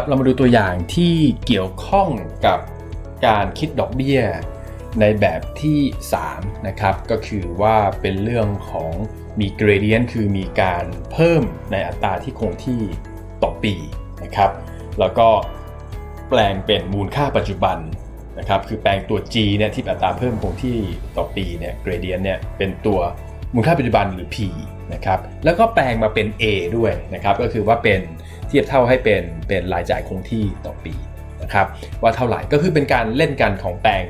ครับเรามาดูตัวอย่างที่เกี่ยวข้องกับการคิดดอกเบี้ย ในแบบที่ 3 นะครับ ก็คือว่าเป็นเรื่องของมี gradient คือมีการเพิ่มในอัตราที่คงที่ต่อปีนะครับ แล้วก็แปลงเป็นมูลค่าปัจจุบันนะครับคือแปลงตัว G เนี่ยที่อัตราเพิ่มคงที่ต่อปีเนี่ย gradient เนี่ยเป็นตัวมูลค่าปัจจุบันหรือ P นะครับแล้วก็แปลงมาเป็น A ด้วยนะครับก็คือว่าเป็น เทียบเท่าให้เป็นเป็นรายจ่ายคงที่ต่อปีนะครับว่าเท่าไหร่ก็คือเป็นการเล่นกันของแปลง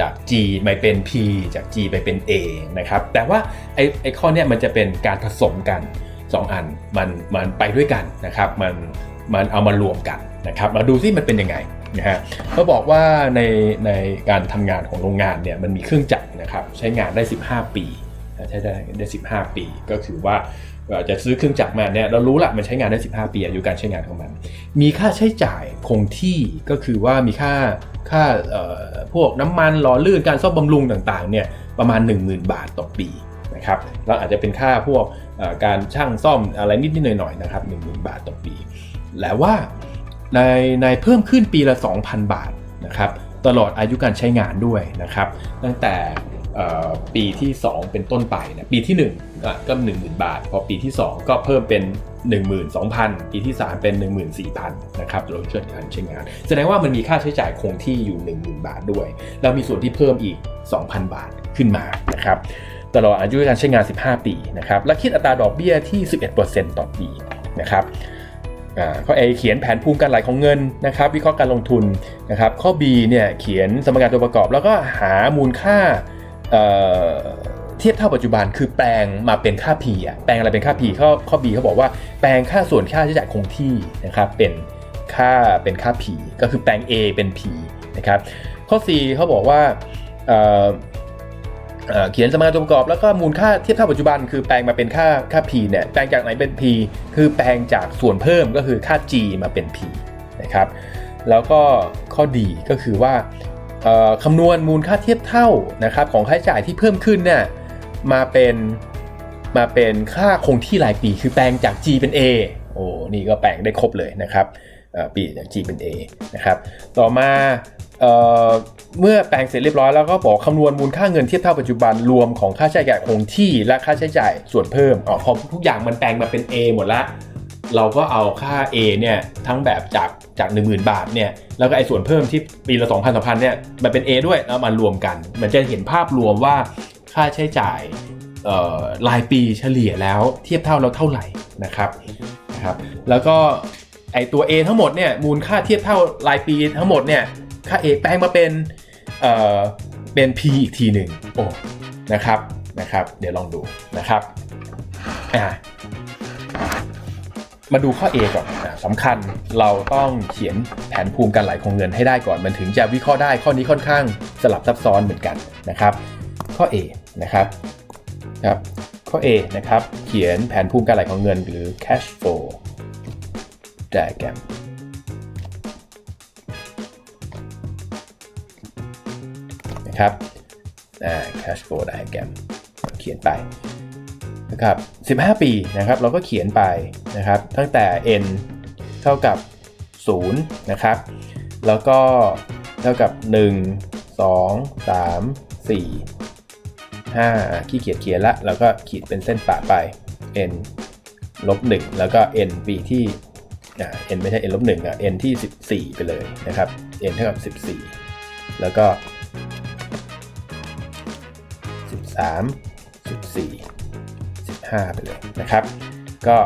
จาก G ไปเป็น P จาก G ไปเป็น A นะครับแต่ว่าไอ้ไอ้ข้อเนี้ยมันจะเป็นการผสมกัน 2 อันมันมันไปด้วยกันนะครับมันมันเอามารวมกันนะครับมาดูซิมันเป็นยังไงนะฮะเขาบอกว่าในในการทำงานของโรงงานเนี่ยมันมีเครื่องจักรนะครับใช้งานได้ 15 ปีใช้ได้ได้ 15 ปี ก็คือว่า จะซื้อเครื่องจักรมาเนี่ยเรารู้ละมันใช้งานได้ 15 ปีอายุการใช้งานของมัน มีค่าใช้จ่ายคงที่ก็คือว่ามีค่าค่าพวกน้ำมันหล่อลื่นการซ่อมบำรุงต่างๆเนี่ยประมาณ 10,000 บาทต่อปีนะครับแล้วอาจจะเป็นค่าพวกการช่างซ่อมอะไรนิดๆหน่อยๆนะครับ10,000บาทต่อปีแล้วว่าในในเพิ่มขึ้นปีละ 2,000 บาทนะครับตลอดอายุการใช้งานด้วยนะครับ ตั้งแต่ ปีที่ 2 เป็นต้นไปนะปีที่1ก็10,000 บาท พอปีที่ 2 ก็เพิ่มเป็น 12,000 ปีที่ 3 เป็น 14,000นะครับโดยเชิญการใช้งาน แสดงว่ามันมีค่าใช้จ่ายคงที่อยู่ 10,000 บาทด้วย แล้วมีส่วนที่เพิ่มอีก 2,000 บาทขึ้นมานะครับตลอดอายุการใช้งาน 15 ปีนะครับและคิดอัตราดอกเบี้ยที่ 11%ต่อปีนะครับข้อ A เขียนแผนภูมิการไหลของเงินนะครับวิเคราะห์การลงทุนนะครับข้อ B เนี่ยเขียนสมการตัวประกอบ แล้วก็หามูลค่า เทียบเท่าปัจจุบันคือแปลงมาเป็นค่า P อะแปลงอะไรเป็นค่า P ข้อข้อ B เขาบอกว่าแปลงค่าส่วนค่าใช้จ่ายคงที่นะครับเป็นค่าเป็นค่า P ก็คือแปลง A เป็น P นะครับข้อ C เขาบอกว่าเขียนสมการตัวประกอบแล้วก็มูลค่าเทียบเท่าปัจจุบัน คือแปลงมาเป็นค่าค่า p เนี่ยแปลงจากไหนเป็น p คือแปลงจากส่วนเพิ่มก็คือค่า g มาเป็น p นะครับแล้วก็ข้อดีก็คือว่า คำนวณมูลค่าเทียบเท่านะครับของค่าใช้จ่ายที่เพิ่มขึ้นเนี่ยมาเป็นมาเป็นค่าคงที่รายปีคือแปลงจาก G เป็น A โอ้นี่ก็แปลงได้ครบเลยนะครับปีจาก G เป็น A นะครับต่อมาเมื่อแปลงเสร็จเรียบร้อยแล้วก็บอกคำนวณมูลค่าเงินเทียบเท่าปัจจุบันรวมของค่าใช้จ่ายคงที่และค่าใช้จ่ายส่วนเพิ่มอ๋อพอทุกอย่างมันแปลงมาเป็น A หมดละ เราก็เอาค่า A เนี่ยทั้งแบบจากจาก 10,000 บาทเนี่ยแล้วก็ไอ้ส่วนเพิ่มที่ปีละ 2,000 2,000เนี่ยมันเป็น A ด้วยแล้วมารวมกัน มันจะเห็นภาพรวมว่าค่าใช้จ่ายรายปีเฉลี่ยแล้วเทียบเท่าแล้วเท่าไหร่นะครับนะครับ แล้วก็ไอตัว A ทั้งหมดเนี่ยมูลค่าเทียบเท่ารายปีทั้งหมดเนี่ยค่า A แปลงมาเป็นเอ่อเป็น P อีกทีหนึ่งโอ้นะครับนะครับ เดี๋ยวลองดูนะครับอ่า มาดูข้อ A ก่อนสำคัญเราต้องเขียนแผนภูมิการไหลของเงินให้ได้ก่อน มันถึงจะวิเคราะห์ได้ข้อนี้ค่อนข้างสลับซับซ้อนเหมือนกันนะครับ ข้อ A นะครับครับข้อ A นะครับ เขียนแผนภูมิการไหลของเงินหรือ cash flow diagram นะครับ cash flow diagram เขียนไป นะครับ15 ปีนะครับเราก็เขียนไปนะครับตั้งแต่ n เท่ากับ0นะครับแล้วก็เท่ากับ 1 2 3 4 5ขี้เกียจเขียนละแล้วก็ขีดเป็นเส้นปะไป n ลบ1แล้วก็ n ปีที่ n ไม่ใช่ n ลบ1อะ n ที่ 14 ไปเลยนะครับ n เท่ากับ 14 แล้วก็ 13 14 5 ไปเลยนะครับ ก็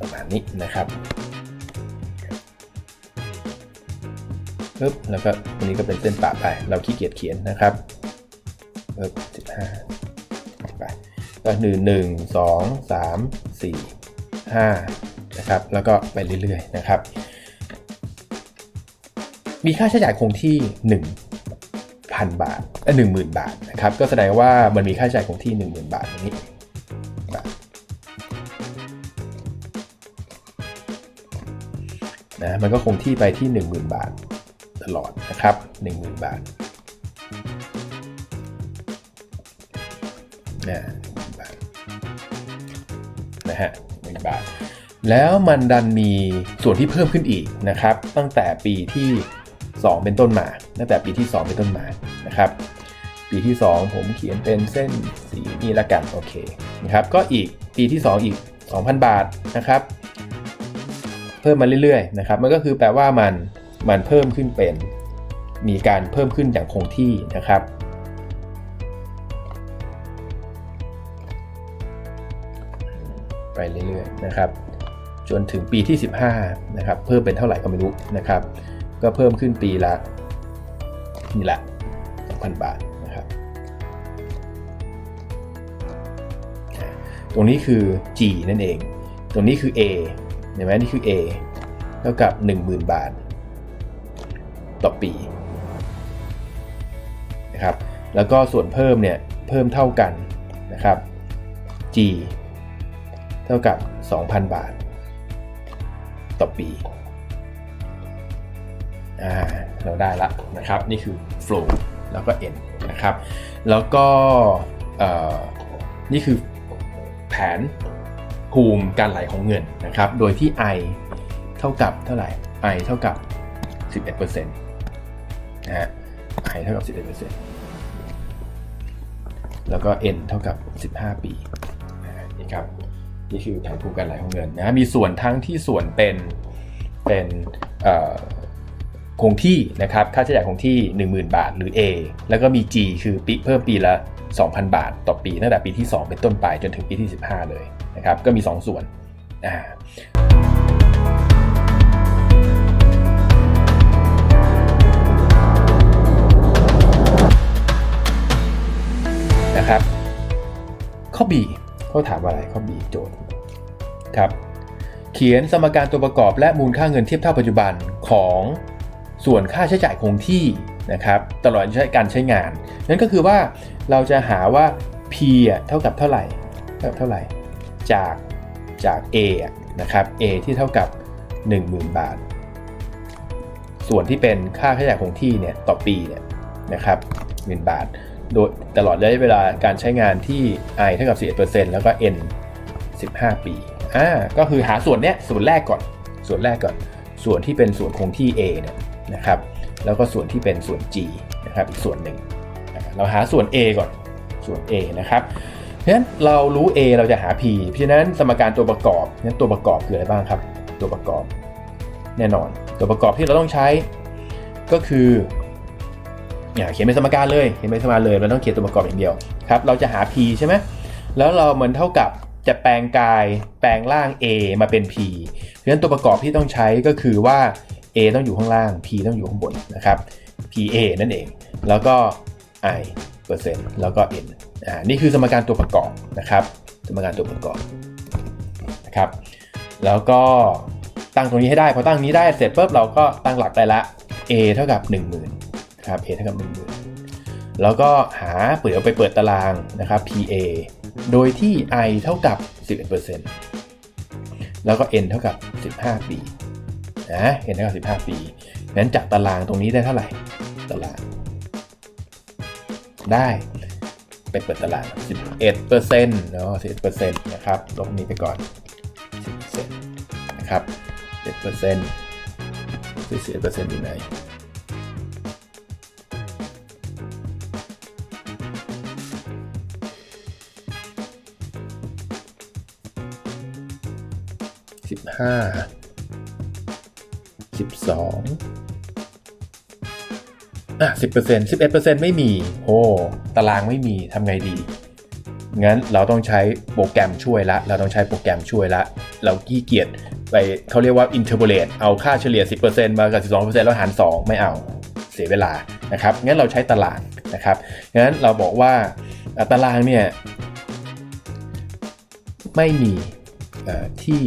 ประมาณนี้นะครับปึ๊บแล้วก็ตรงนี้ก็เป็นเส้นปะไป เราขี้เกียจเขียนนะครับปึ๊บ15ไปก็หนึ่งหนึ่งสองสามสี่ห้านะครับ แล้วก็ไปเรื่อยๆนะครับ มีค่าใช้จ่ายคงที่ 1,000บาทหนึ่งหมื่นบาทนะครับก็แสดงว่ามันมีค่าใช้จ่ายคงที่10,000บาทอย่างนี้นะมันก็คงที่ไปที่ 10,000 บาทตลอดนะครับ 10,000 บาทนะบาทนะฮะหนึ่งบาท แล้วมันดันมีส่วนที่เพิ่มขึ้นอีกนะครับ ตั้งแต่ปีที่ 2 เป็นต้นมา ตั้งแต่ปีที่ 2 เป็นต้นมา นะครับ ปีที่ 2 ผมเขียนเป็นเส้นสีนี้ละกันโอเคนะครับก็อีกปีที่ 2 อีก 2,000 บาทนะครับ เพิ่มมาเรื่อยๆนะครับมันก็คือแปลว่ามันมันเพิ่มขึ้นเป็น มีการเพิ่มขึ้นอย่างคงที่นะครับไปเรื่อยๆนะครับจนถึงปีที่ 15นะครับเพิ่มเป็นเท่าไหร่ก็ไม่รู้นะครับ ก็เพิ่มขึ้นปีละนี่แหละ 2,000 บาทนะครับตรงนี้คือ G นั่นเอง ตรงนี้คือ A เห็นไหมนี่คือ A เท่ากับ 10,000 บาท ต่อปีนะครับแล้วก็ส่วนเพิ่มเนี่ยเพิ่มเท่ากันนะครับ G เท่ากับ 2,000 บาท ต่อปีอ่าเราได้ละนะครับ นี่คือ flow แล้วก็ n นะครับ แล้วก็นี่คือแผนภูมิการไหลของเงินนะครับ โดยที่ i เท่ากับเท่าไหร่ i เท่ากับ 11%นะฮะ i เท่ากับ 11%แล้วก็ n เท่ากับ 15 ปีนี่ครับนี่คือแผนภูมิการไหลของเงินนะมีส่วนทั้งที่ส่วนเป็นเป็น คงที่นะครับค่าใช้จ่ายคงที่ 10,000 บาทหรือ A แล้วก็มี G คือปีเพิ่มปีละ 2,000 บาท ต่อปีตั้งแต่ปีที่ 2 เป็นต้นไปจนถึงปีที่ 15 เลยนะครับก็มี 2 ส่วนอ่านะครับข้อ B เขาถามอะไรข้อ B โจทย์ครับ เขียนสมการตัวประกอบและมูลค่าเงินเทียบเท่าปัจจุบันของ ส่วนค่าใช้จ่ายคงที่นะครับตลอดการใช้งาน นั่นก็คือว่าเราจะหาว่า P เท่ากับเท่าไหร่เท่าเท่าไหร่ จากจาก A นะครับ A ที่เท่ากับ 10,000 บาท ส่วนที่เป็นค่าใช้จ่ายคงที่เนี่ยต่อปีเนี่ยนะครับ1บาท โดยตลอดระยะเวลาการใช้งานที่ i เท่ากับ11%แล้วก็ n 15 ปีอ่าก็คือหาส่วนเนี้ยส่วนแรกก่อน ส่วนแรกก่อน ส่วนที่เป็นส่วนคงที่ A เนี่ย นะครับแล้วก็ส่วนที่เป็นส่วน G นะครับอีกส่วนหนึ่ง เราหาส่วน A ก่อนส่วน A นะครับเพราะฉะนั้นเรารู้ A เราจะหา P เพราะฉะนั้นสมการตัวประกอบนั้นตัวประกอบคืออะไรบ้างครับ ตัวประกอบแน่นอน ตัวประกอบที่เราต้องใช้ก็คือเนี่ยเขียนเป็นสมการเลยเขียนเป็นสมการเลยเราต้องเขียนตัวประกอบอย่างเดียวครับเราจะหา P ใช่ไหมแล้วเราเหมือนเท่ากับจะแปลงกายแปลงล่าง A มาเป็น P เพราะฉะนั้นตัวประกอบที่ต้องใช้ก็คือว่า A ต้องอยู่ข้างล่าง P ต้องอยู่ข้างบนนะครับ PA นั่นเอง แล้วก็ I เปอร์เซ็นต์แล้วก็ N อ่านี่คือสมการตัวประกอบนะครับ สมการตัวประกอบนะครับ แล้วก็ตั้งตรงนี้ให้ได้พอตั้งนี้ได้เสร็จปุ๊บเราก็ตั้งหลักได้ละ A เท่ากับ 10,000ครับ A เท่ากับ 10,000 แล้วก็หาเปิดเอาไปเปิดตารางนะครับ PA โดยที่ i เท่ากับ 11%แล้วก็ n เท่ากับ 15 ปี นะเห็นไหมสิบห้าปีงั้นจากตารางตรงนี้ได้เท่าไหร่ตารางได้ไปเปิดตลาด 11เปอร์เซ็นต์เนาะ11เปอร์เซ็นต์นะครับลบนี้ไปก่อน10เปร็นนะครับ11เปอร์เซ็นต์11เปอร์เซ็นต์อยู่ไหนสิบห้า 12อะ10% 11%ไม่มี โอ้ตารางไม่มีทำไงดี งั้นเราต้องใช้โปรแกรมช่วยละ เราต้องใช้โปรแกรมช่วยละ เราขี้เกียจไปเขาเรียกว่า interpolate เอาค่าเฉลี่ย 10%มากับ 12%แล้วหาร 2 ไม่เอาเสียเวลานะครับ งั้นเราใช้ตารางนะครับ งั้นเราบอกว่าตารางเนี่ยไม่มีที่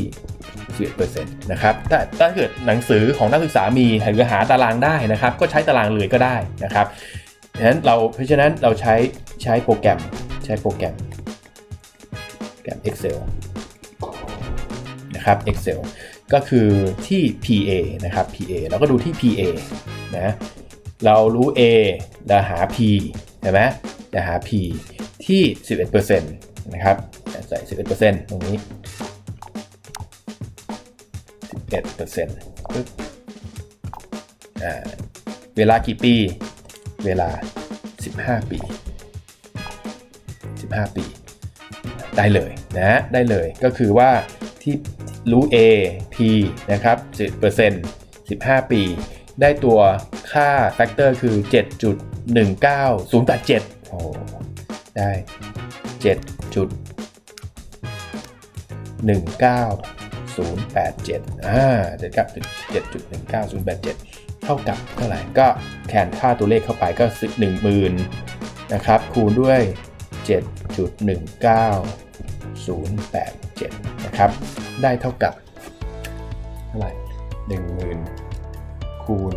11%นะครับถ้าถ้าเกิดหนังสือของนักศึกษามีหรือหาตารางได้นะครับ ก็ใช้ตารางเลยก็ได้นะครับฉะนั้นเราเพราะฉะนั้นเราใช้ใช้โปรแกรมใช้โปรแกรมแกรม Excel นะครับ Excel ก็คือที่ PA นะครับ PA เราก็ดูที่ PA นะเรารู้ A เราหา P ใช่ไหมจะหา P ที่ 11%นะครับใส่ 11%ตรงนี้ 11%ปึ๊บอ่าเวลากี่ปี เวลา 15 ปี 15 ปี ได้เลยนะได้เลยก็คือว่าที่รู้ A P นะครับ10% 15 ปี ได้ตัวค่าแฟกเตอร์คือ 7.19087โอ้ได้ 7.19 7.19087อ่าเจ็ดกับ7.19087 เท่ากับเท่าไหร่ก็แทนค่าตัวเลขเข้าไปก็1 0,000นะครับคูณด้วย 7.19087 นะครับ ได้เท่ากับเท่าไหร่10,000คูณ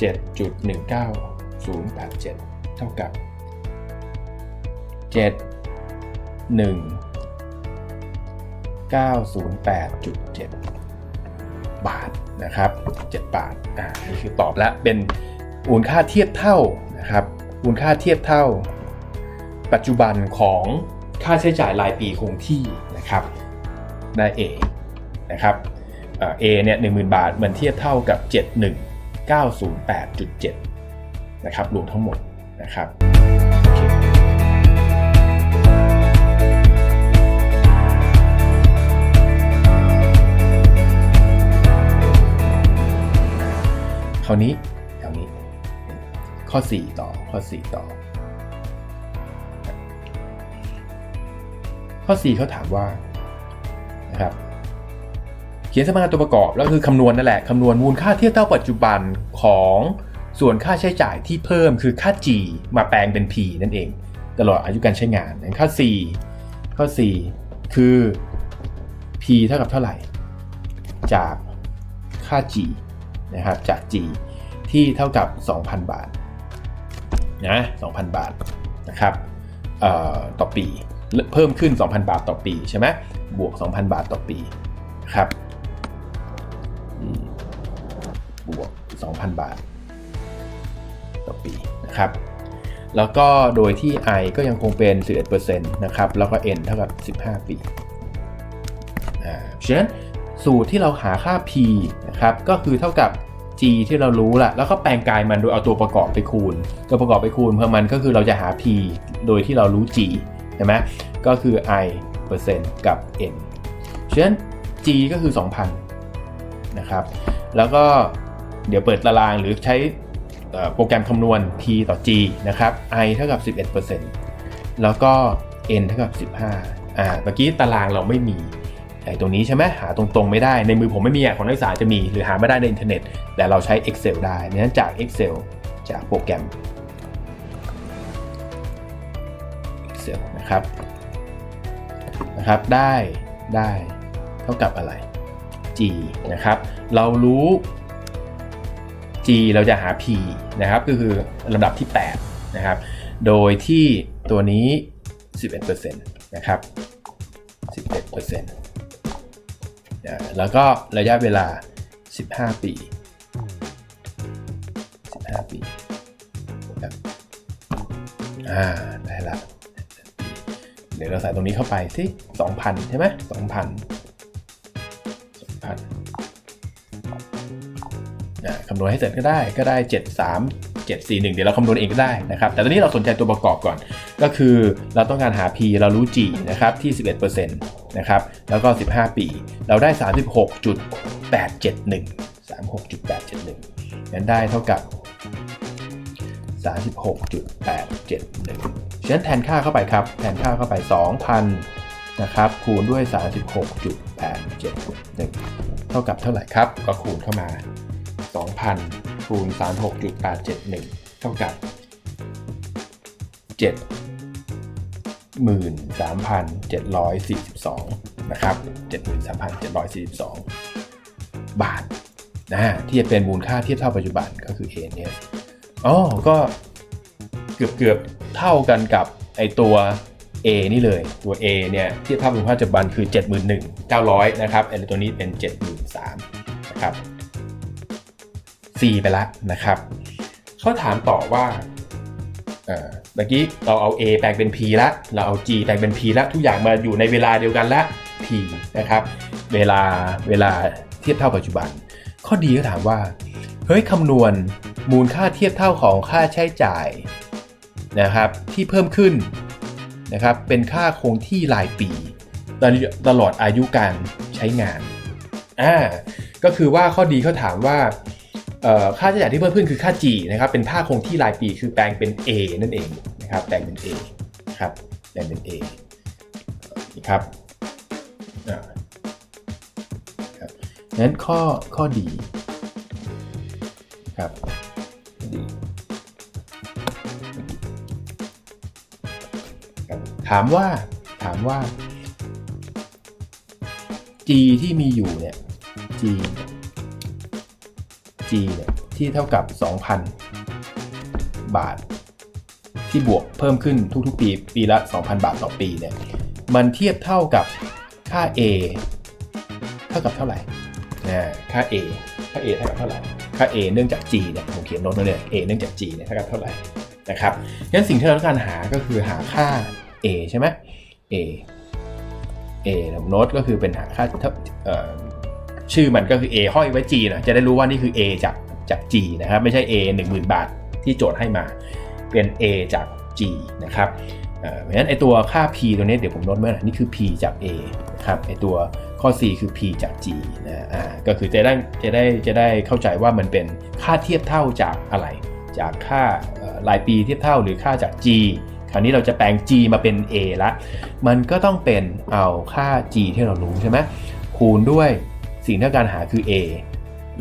7.19087 เท่ากับ 7 1 908.7 บาทนะครับ 7 บาท อ่า นี่คือตอบแล้วเป็นมูลค่าเทียบเท่านะครับมูลค่าเทียบเท่า ปัจจุบันของค่าใช้จ่ายรายปีคงที่นะครับได้ A นะครับเอ่อ A เนี่ย10,000บาทมันเทียบเท่ากับ 71908.7 นะครับรวมทั้งหมดนะครับ คราวนี้คราวนี้ ข้อ 4 ต่อข้อ 4 ต่อ ข้อ 4เขาถามว่านะครับเขียนสมการตัวประกอบแล้วคือคำนวณนั่นแหละคำนวณมูลค่าเทียบเท่าปัจจุบันของส่วนค่าใช้จ่ายที่เพิ่มคือค่า G มาแปลงเป็น P นั่นเอง ตลอดอายุการใช้งานค่า C ข้อ 4 คือ P เท่ากับเท่าไหร่ จากค่า G นะครับจาก G ที่เท่ากับ 2,000 บาทนะ2,000 บาทนะครับต่อปีเพิ่มขึ้น 2,000 บาทต่อปีใช่ไหมบวก 2,000 บาทต่อปีครับบวก 2,000 บาท ต่อปีนะครับ แล้วก็โดยที่ i ก็ยังคงเป็น11%นะครับ แล้วก็ n เท่ากับ 15 ปี อ่าฉะนั้น สูตรที่เราหาค่า p นะครับก็คือเท่ากับ g ที่เรารู้ละแล้วก็แปลงกายมันโดยเอาตัวประกอบไปคูณ ตัวประกอบไปคูณเพิ่มมันก็คือเราจะหา p โดยที่เรารู้ g ใช่ไหมก็คือ i เปอร์เซ็นต์กับ n ฉะนั้น g ก็คือ 2,000นะครับแล้วก็เดี๋ยวเปิดตารางหรือใช้โปรแกรมคำนวณ p ต่อ g นะครับ i เท่ากับ 11%แล้วก็ n เท่ากับ 15อ่าเมื่อกี้ตารางเราไม่มี ไอ้ตรงนี้ใช่ไหมหาตรงๆไม่ได้ในมือผมไม่มีอะของนักศึกษาจะมีหรือหาไม่ได้ในอินเทอร์เน็ต แต่เราใช้ Excel ได้นั้นจาก Excel จากโปรแกรม Excel นะครับนะครับได้ได้เท่ากับอะไร g นะครับ เรารู้ g เราจะหา p นะครับ ก็คือลำดับที่ 8 นะครับ โดยที่ตัวนี้ 11%นะครับ 11%นะ แล้วก็ระยะเวลา 15 ปี 15 ปีครับอ่าได้ละเดี๋ยวเราใส่ตรงนี้เข้าไปสิ2,000 ใช่ไหม2,000 2,000นะคำนวณให้เสร็จก็ได้ก็ได้ 73 741 เดี๋ยวเราคำนวณเองก็ได้นะครับ แต่ตอนนี้เราสนใจตัวประกอบก่อน ก็คือเราต้องการหา P เรารู้ G นะครับที่ 11% นะครับ แล้วก็ 15 ปี เราได้ 36.871 36.871นั้นได้เท่ากับ 36.871ฉะนั้นแทนค่าเข้าไปครับ แทนค่าเข้าไป 2,000 นะครับ คูณด้วย 36.871 เท่ากับเท่าไหร่ครับ ก็คูณเข้ามา 2,000 คูณ 36.871 เท่ากับ 7 73,742 นะครับ 73,742 บาทนะที่จะเป็นมูลค่าเทียบเท่าปัจจุบันก็คือ ANS อ๋อ ก็เกือบเกือบเท่ากันกับไอตัว A นี่เลย ตัว A เนี่ยเทียบเท่ามูลค่าปัจจุบันคือ 71,900 นะครับไอตัวนี้เป็น 73,000นะครับ C ไปล้วนะครับ เขาถามต่อว่า เมื่อกี้เราเอา A แปลงเป็น P ละ เราเอา G แปลงเป็น P ละ ทุกอย่างมาอยู่ในเวลาเดียวกันละ P นะครับ เวลาเวลาเทียบเท่าปัจจุบัน ข้อดีก็ถามว่า เฮ้ยคำนวณมูลค่าเทียบเท่าของค่าใช้จ่ายนะครับที่เพิ่มขึ้นนะครับเป็นค่าคงที่รายปี ตลตลอดอายุการใช้งานอ่าก็คือว่าข้อดีเขาถามว่า ค่าใช้จ่ายที่เพิ่มขึ้นคือค่า G นะครับเป็นค่าคงที่รายปีคือแปลงเป็น A นั่นเองนะครับแปลงเป็น A นะครับแปลงเป็น A นี่ครับอ่าครับงั้นข้อข้อดีครับดีครับถามว่าถามว่า G ที่มีอยู่เนี่ยจี G เนี่ยที่เท่ากับ 2,000 บาท ที่บวกเพิ่มขึ้นทุกๆ ปี ปีละ 2,000 บาทต่อปีเนี่ยมันเทียบเท่ากับค่า A เท่ากับเท่าไหร่นะค่า A ค่า A เท่ากับเท่าไหร่ ค่า A เนื่องจาก G เนี่ยผมเขียนโน้ตไว้เลย A เนื่องจาก G เนี่ยเท่ากับเท่าไหร่นะครับงั้นสิ่งที่เราต้องการหาก็คือหาค่า A ใช่ไหม A A นะโน้ตก็คือเป็นหาค่าเท่าเอ่อ ชื่อมันก็คือ A ห้อยไว้ G นะจะได้รู้ว่านี่คือ A จากจาก G นะครับไม่ใช่ A 10,000 บาทที่โจทย์ให้มาเป็น A จาก G นะครับเพราะฉะนั้นไอตัวค่า P ตัวนี้เดี๋ยวผมโน้ตไว้นะนี่คือ P จาก A นะครับไอตัวข้อ C คือ P จาก G นะอ่าก็คือจะได้จะได้จะได้เข้าใจว่ามันเป็นค่าเทียบเท่าจากอะไร จากค่ารายปีเทียบเท่าหรือค่าจาก G คราวนี้เราจะแปลง G มาเป็น A ละ มันก็ต้องเป็นเอาค่า G ที่เรารู้ใช่ไหมคูณด้วย สิ่งที่ต้องการหาคือ A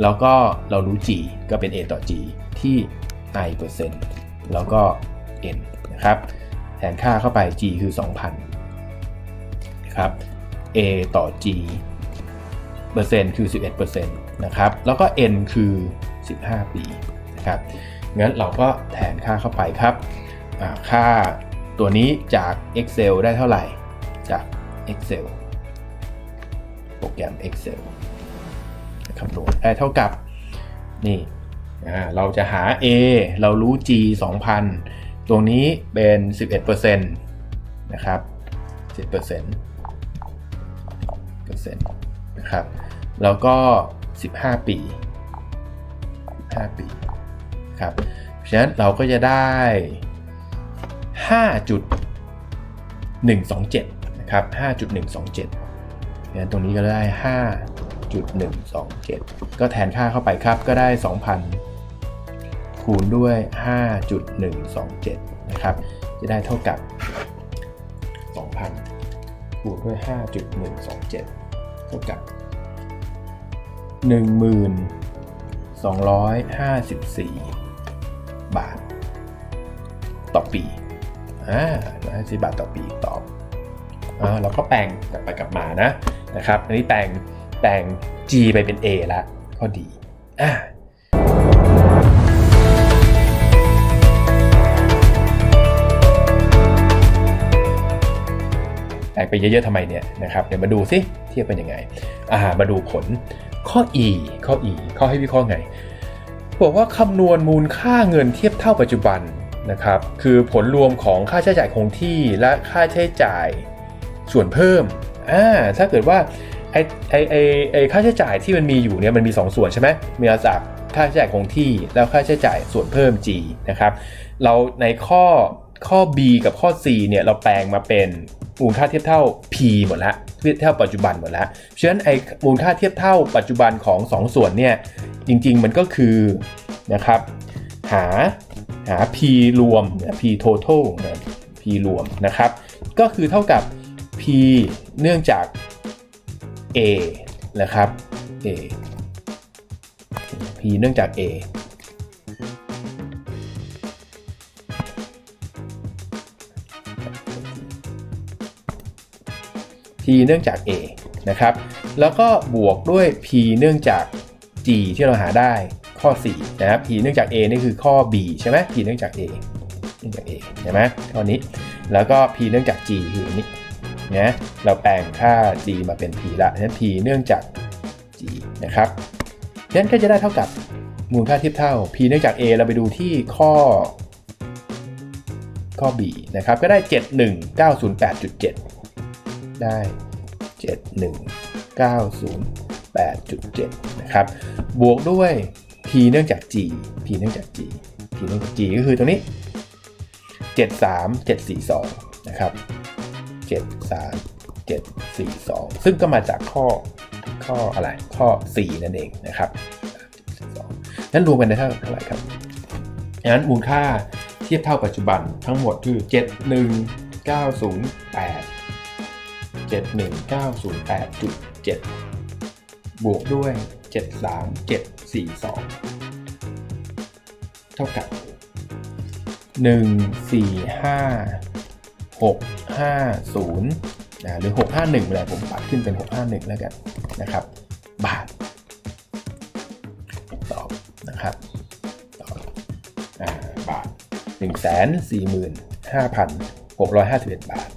แล้วก็เรารู้ G ก็เป็น A ต่อ G ที่ i เปอร์เซ็นต์แล้วก็ n นะครับ แทนค่าเข้าไป G คือ 2,000นะครับ A ต่อ G เปอร์เซ็นต์คือ 11%นะครับ แล้วก็ n คือ 15 ปีนะครับ งั้นเราก็แทนค่าเข้าไปครับ ค่าตัวนี้จาก Excel ได้เท่าไหร่ จาก Excel โปรแกรม Excel คำนวณได้เท่ากับนี่เราจะหา A เรารู้ G 2,000 ตรงนี้เป็น 11%นะครับ10%เปอร์เซ็นต์นะครับ แล้วก็ 15 ปี 15 ปีครับเพราะฉะนั้นเราก็จะได้ 5.127 นะครับ 5.127งั้นตรงนี้ก็ได้ 5 5.127 ก็แทนค่าเข้าไปครับก็ได้ 2,000 คูณด้วย 5.127 นะครับ จะได้เท่ากับ 2,000 คูณด้วย 5.127 เท่ากับ 1254 บาท ต่อปีอ่า150บาทต่อปีตอบอ่าเราก็แปลงกลับไปกลับมานะนะครับ อันนี้แปลง แปลง G ไปเป็น A ละข้อดีอ่าแปลงไปเยอะๆทำไมเนี่ยนะครับเดี๋ยวมาดูซิเทียบเป็นยังไงอ่ามาดูผลข้อ E ข้อ E ข้อให้วิเคราะห์ไง บอกว่าคำนวณมูลค่าเงินเทียบเท่าปัจจุบันนะครับ คือผลรวมของค่าใช้จ่ายคงที่และค่าใช้จ่ายส่วนเพิ่มอ่าถ้าเกิดว่า ไอไอไอไอค่าใช้จ่ายที่มันมีอยู่เนี่ยมันมี 2 ส่วนใช่ไหมมีมาจากค่าใช้จ่ายคงที่แล้วค่าใช้จ่ายส่วนเพิ่ม G นะครับ เราในข้อข้อ B กับข้อ C เนี่ยเราแปลงมาเป็นมูลค่าเทียบเท่า P หมดแล้วเทียบเท่าปัจจุบันหมดแล้วเพราะฉะนั้นไอมูลค่าเทียบเท่าปัจจุบันของ 2 ส่วนเนี่ยจริง ๆ มันก็คือนะครับหาหา P รวม P total นะ P รวมนะครับ ก็คือเท่ากับ P เนื่องจาก A นะครับ A P เนื่องจาก A P เนื่องจาก A นะครับ แล้วก็บวกด้วย P เนื่องจาก G ที่เราหาได้ข้อ 4 นะครับ P เนื่องจาก A นี่คือข้อ B ใช่ไหม P เนื่องจาก A เนื่องจาก A ใช่ไหมข้อนี้ แล้วก็ P เนื่องจาก G คืออัน นะเราแปลงค่า G มาเป็น P ละฉะนั้น P เนื่องจาก G นะครับฉะนั้นก็จะได้เท่ากับมูลค่าเทียบเท่า P เนื่องจาก A เราไปดูที่ข้อ ข้อ B นะครับ ก็ได้ 71908.7 ได้ 7190 8.7 นะครับ บวกด้วย p เนื่องจาก g p เนื่องจาก g p เนื่องจาก g ก็คือตัวนี้ 73 742 นะครับ 73 742 ซึ่งก็มาจากข้อข้ออะไรข้อ 4 นั่นเองนะครับนั้นรวมกันได้เท่าไหร่ครับงั้นมูลค่าเทียบเท่าปัจจุบันทั้งหมดคือ 71908 71908.7 บวกด้วย 73742 เท่ากับ 145 6 650นะหรือ 651เลาผมปัดขึ้นเป็น 651 แล้วกันนะครับบาทตอบนะครับตอบอ่าบาท 145,651 บาท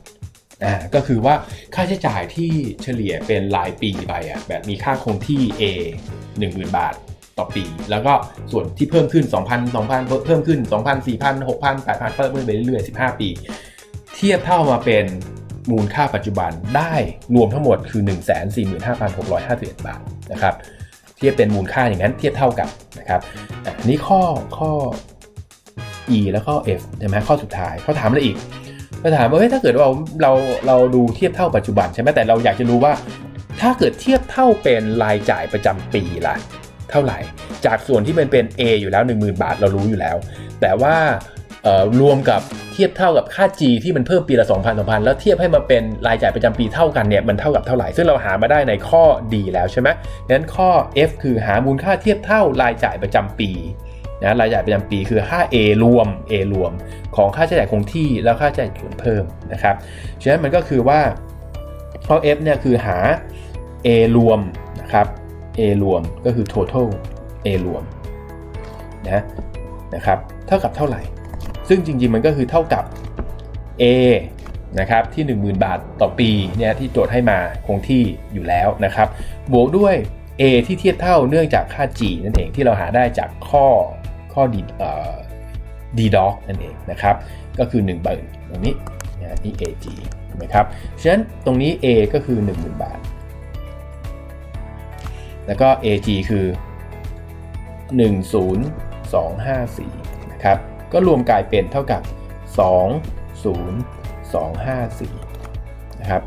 อ่าก็คือว่าค่าใช้จ่ายที่เฉลี่ยเป็นรายปีไปอะแบบมีค่าคงที่ A 10,000 บาทต่อปี แล้วก็ส่วนที่เพิ่มขึ้น 2,000 2,000 เพิ่มขึ้น 2,000 4,000 6,000 8,000 เพิ่มขึ้นไปเรื่อยๆ 15 ปี ทียบเท่ามาเป็นมูลค่าปัจจุบันได้รวมทั้งหมดคือ 145,651 บาทนะครับเทียบเป็นมูลค่าอย่างนั้นเทียบเท่ากันนะครับอันนี้ข้อข้อ E แล้วก็ F ใช่ไหมข้อสุดท้ายเขาถามอะไรอีกเขาถามว่าเฮ้ยถ้าเกิดว่าเราเราเราดูเทียบเท่าปัจจุบันใช่ไหมแต่เราอยากจะรู้ว่า ถ้าเกิดเทียบเท่าเป็นรายจ่ายประจำปีล่ะเท่าไหร่ จากส่วนที่มันเป็น A อยู่แล้ว 10,000 บาทเรารู้อยู่แล้ว แต่ว่า รวมกับเทียบเท่ากับค่า G ที่มันเพิ่มปีละ 2,000 2,000 แล้วเทียบให้มาเป็นรายจ่ายประจำปีเท่ากันเนี่ยมันเท่ากับเท่าไหร่ ซึ่งเราหามาได้ในข้อ D แล้วใช่ไหมงั้นข้อ F คือหามูลค่าเทียบเท่ารายจ่ายประจำปีนะรายจ่ายประจำปีคือ 5A รวม A รวม ของค่าใช้จ่ายคงที่แล้วค่าใช้จ่ายส่วนเพิ่มนะครับฉะนั้นมันก็คือว่าข้อ F เนี่ยคือหา A รวมนะครับ A รวมก็คือ total A รวมนะนะครับเท่ากับเท่าไหร่ ซึ่งจริง ๆ มันก็คือเท่ากับ A นะครับที่ 10,000 บาทต่อปีเนี่ยที่โจทย์ให้มาคงที่อยู่แล้วนะครับ บวกด้วย A ที่เทียบเท่าเนื่องจากค่า G นั่นเองที่เราหาได้จากข้อข้อ D เอ่อ D dog นั่นเองนะครับ ก็คือ1บาทตรงนี้นะนี่ AG ถูกไหมครับฉะนั้นตรงนี้ A ก็คือ 10,000 บาท แล้วก็ AG คือ 10254 นะครับ ก็รวมกลายเป็นเท่ากับ 20254 นะครับ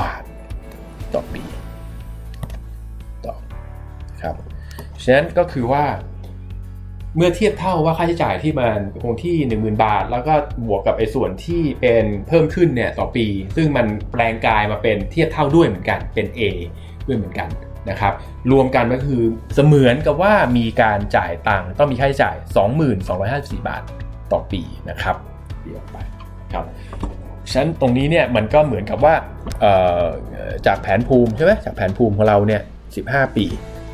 บาทต่อปีต่อครับ ฉะนั้นก็คือว่าเมื่อเทียบเท่าว่าค่าใช้จ่ายที่มันคงที่ 10,000 บาท แล้วก็บวกกับไอ้ส่วนที่เป็นเพิ่มขึ้นเนี่ยต่อปี ซึ่งมันแปลงกายมาเป็นเทียบเท่าด้วยเหมือนกันเป็น A ด้วยเหมือนกัน นะครับรวมกันก็คือเสมือนกับว่ามีการจ่ายตังค์ต้องมีค่าใช้จ่าย2254 บาทต่อปีนะครับเดียวไปครับฉะนั้นตรงนี้เนี่ยมันก็เหมือนกับว่าจากแผนภูมิใช่ไหมจากแผนภูมิของเราเนี่ย15 ปี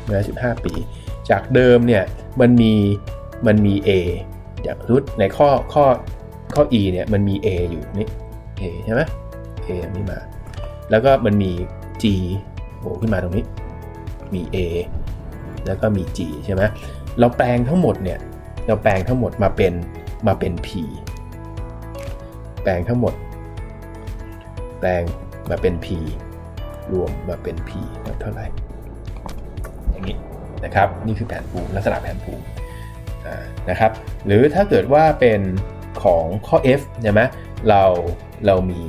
เมื่อ15 ปี จากเดิมเนี่ยมันมีมันมี A อย่างรุดในข้อข้อข้อ E เนี่ยมันมี A อยู่นี่ A ใช่ไหม A อันนี้มา แล้วก็มันมี G โผล่ขึ้นมาตรงนี้ มี A แล้วก็มี G ใช่ไหมเราแปลงทั้งหมดเนี่ยเราแปลงทั้งหมดมาเป็นมาเป็น P แปลงทั้งหมด แปลงมาเป็น P รวมมาเป็น P เท่าไหร่ อย่างนี้นะครับ นี่คือแผนภูมิลักษณะแผนภูมินะครับ หรือถ้าเกิดว่าเป็นของข้อ F ใช่ไหมเราเรามี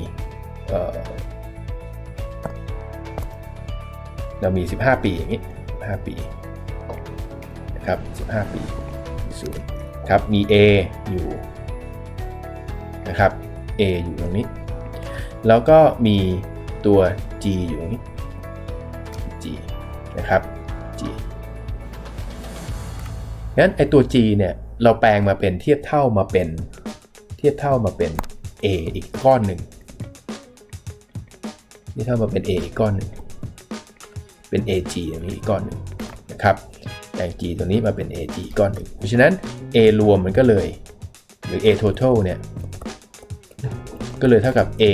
เรามี 15 ปีอย่างนี้15ปีนะครับ15 ปีศูนย์ครับมี A อยู่นะครับ A อยู่ตรงนี้ แล้วก็มีตัว G อยู่ตรงนี้ G นะครับ G งั้นไอตัว G เนี่ยเราแปลงมาเป็นเทียบเท่ามาเป็นเทียบเท่ามาเป็น A อีกก้อนหนึ่งเทียบเท่ามาเป็น A อีกก้อนหนึ่ง เป็น AG อย่างนี้อีกก้อนหนึ่งนะครับแปลง G ตัวนี้มาเป็น AG อีกก้อนหนึ่งเพราะฉะนั้น A รวมมันก็เลย หรือ A total เนี่ยก็เลยเท่ากับ A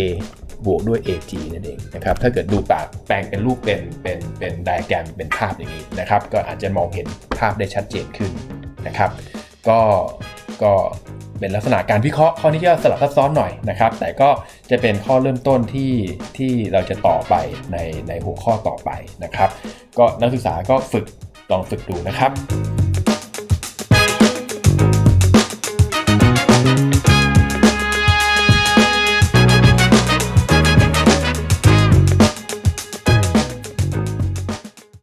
บวกด้วย AG นั่นเองนะครับถ้าเกิดดูปากแปลงเป็นรูปเป็นเป็นเป็นไดอะแกรมเป็นภาพอย่างนี้นะครับ ก็อาจจะมองเห็นภาพได้ชัดเจนขึ้นนะครับ ก็ก็ เป็นลักษณะการวิเคราะห์ข้อนี้จะสลับซับซ้อนหน่อยนะครับ แต่ก็จะเป็นข้อเริ่มต้นที่ที่เราจะต่อไปในในหัวข้อต่อไปนะครับ ก็นักศึกษาก็ฝึกลองฝึกดูนะครับ